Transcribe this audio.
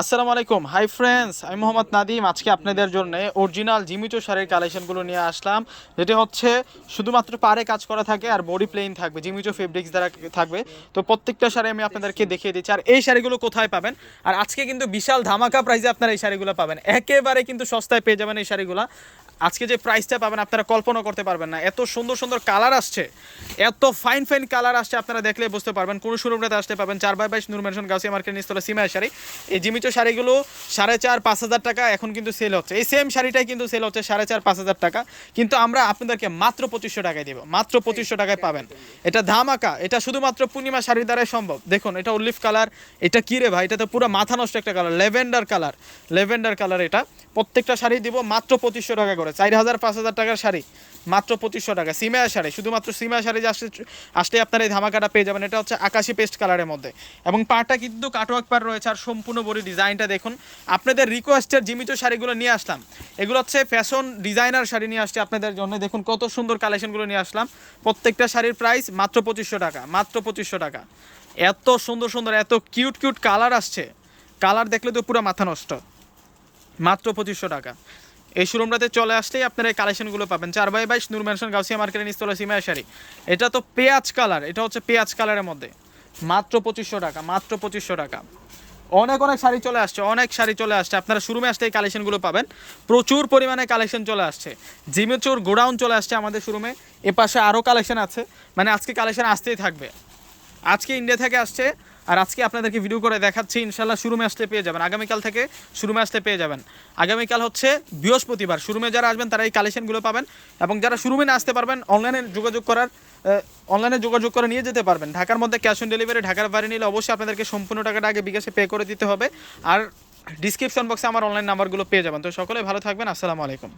আসসালামু আলাইকুম। Hi friends আমি মোহাম্মদ নাদিম। আজকে আপনাদের জন্য অরিজিনাল জিমিত সারের কালেকশনগুলো নিয়ে আসলাম। যেটি হচ্ছে শুধুমাত্র পারে কাজ করা থাকে আর বডি প্লেন থাকবে জিমিচো ফেব্রিক্স দ্বারা থাকবে। তো প্রত্যেকটা শাড়ি আমি আপনাদেরকে দেখিয়ে দিচ্ছি। আর এই শাড়িগুলো কোথায় পাবেন? আর আজকে কিন্তু বিশাল ধামাকা প্রাইসে আপনারা এই শাড়িগুলো পাবেন। একেবারে কিন্তু সস্তায় পেয়ে যাবেন এই শাড়িগুলো। আজকে যে প্রাইসটা পাবেন, আপনারা কল্পনা করতে পারবেন না। এত সুন্দর সুন্দর কালার আসছে। এত ফাইন ফাইন কালার আসছে, আপনারা দেখলে বুঝতে পারবেন। কোন শোরুমটাতে আসতে পারবেন চার বাই বাইশ নূর মেনশন গাউসিয়া মার্কেট নিস্তলা সিমা শাড়ি। এই জিমিচো শাড়িগুলো সাড়ে চার, পাঁচ হাজার টাকা এখন কিন্তু সেল হচ্ছে। এই সেম শাড়িটাই কিন্তু সেল হচ্ছে সাড়ে চার, পাঁচ হাজার টাকা। কিন্তু আমরা আপনাদেরকে মাত্র পঁচিশশো টাকায় দেবো। মাত্র পঁচিশশো টাকায় পাবেন। এটা ধাম ধামাকা। এটা শুধুমাত্র পূর্ণিমা শাড়ির দ্বারাই সম্ভব। দেখুন, এটা উল্লিফ কালার এটা কী রে ভাই? এটা তো পুরো মাথা নষ্ট একটা colour lavender colour lavender colour এটা। প্রত্যেকটা শাড়ি দিব মাত্র পঁচিশশো টাকা চার হাজার, পাঁচ হাজার টাকার শাড়ি, মাত্র পঁচিশশো টাকা। সিমায়া শাড়ি, শুধুমাত্র সিমায়া শাড়ি আসলে আসলে আপনারা এই ধামাকাটা পেয়ে যাবেন। এটা হচ্ছে আকাশি পেস্ট কালারের মধ্যে। এবং পাটা কিন্তু কাটওয়ার্ক পার রয়েছে। আর সম্পূর্ণ বডি ডিজাইনটা দেখুন। আপনাদের রিকোয়েস্টের জিমিত শাড়িগুলো নিয়ে আসলাম। এগুলো হচ্ছে ফ্যাশন ডিজাইনার শাড়ি নিয়ে আসছে আপনাদের জন্য। দেখুন কত সুন্দর কালেকশনগুলো নিয়ে আসলাম। প্রত্যেকটা শাড়ির প্রাইস মাত্র পঁচিশশো টাকা, মাত্র পঁচিশশো টাকা। এত সুন্দর সুন্দর, এত কিউট কিউট কালার আসছে। কালার দেখলে তো পুরো মাথা নষ্ট। মাত্র পঁচিশশো টাকা। এই শোরুমটাতে চলে আসলেই আপনারা এই কালেকশনগুলো পাবেন। চার বাই বাইশ, নূর ম্যানশন গাউসিয়া মার্কেটের নিস্তলা সিমায়া শাড়ি। এটা তো পেঁয়াজ কালার এটা হচ্ছে পেঁয়াজ কালারের মধ্যে। মাত্র পঁচিশশো টাকা, মাত্র পঁচিশশো টাকা। অনেক অনেক শাড়ি চলে আসছে, অনেক শাড়ি চলে আসছে। আপনারা শোরুমে আসলে এই কালেকশনগুলো পাবেন। প্রচুর পরিমাণে কালেকশন চলে আসছে। জিমেচুর গোডাউন চলে আসছে আমাদের শোরুমে এ। পাশে আরও কালেকশন আছে। মানে আজকে কালেকশন আসতেই থাকবে। আজকে ইন্ডিয়া থেকে আসছে আর আজকে আপনাদেরকে ভিডিও করে দেখাচ্ছি ইনশাল্লাহ শুরুমে আসলে পেয়ে যাবেন। আগামীকাল থেকে শুরুমে আসলে পেয়ে যাবেন। আগামীকাল হচ্ছে বৃহস্পতিবার। শুরুমে যারা আসবেন, তারা এই কালেকশনগুলো পাবেন এবং যারা শুরুমে না আসতে পারবেন অনলাইনে যোগাযোগ করার অনলাইনে যোগাযোগ করে নিয়ে যেতে পারবেন। ঢাকার মধ্যে ক্যাশ অন ডেলিভারি ঢাকার বাইরে নিলে অবশ্যই আপনাদেরকে সম্পূর্ণ টাকাটা আগে বিকাশে পে করে দিতে হবে। আর ডিসক্রিপশন বক্সে আমার অনলাইন নাম্বারগুলো পেয়ে যাবেন। তো সকলে ভালো থাকবেন। আসসালামু আলাইকুম।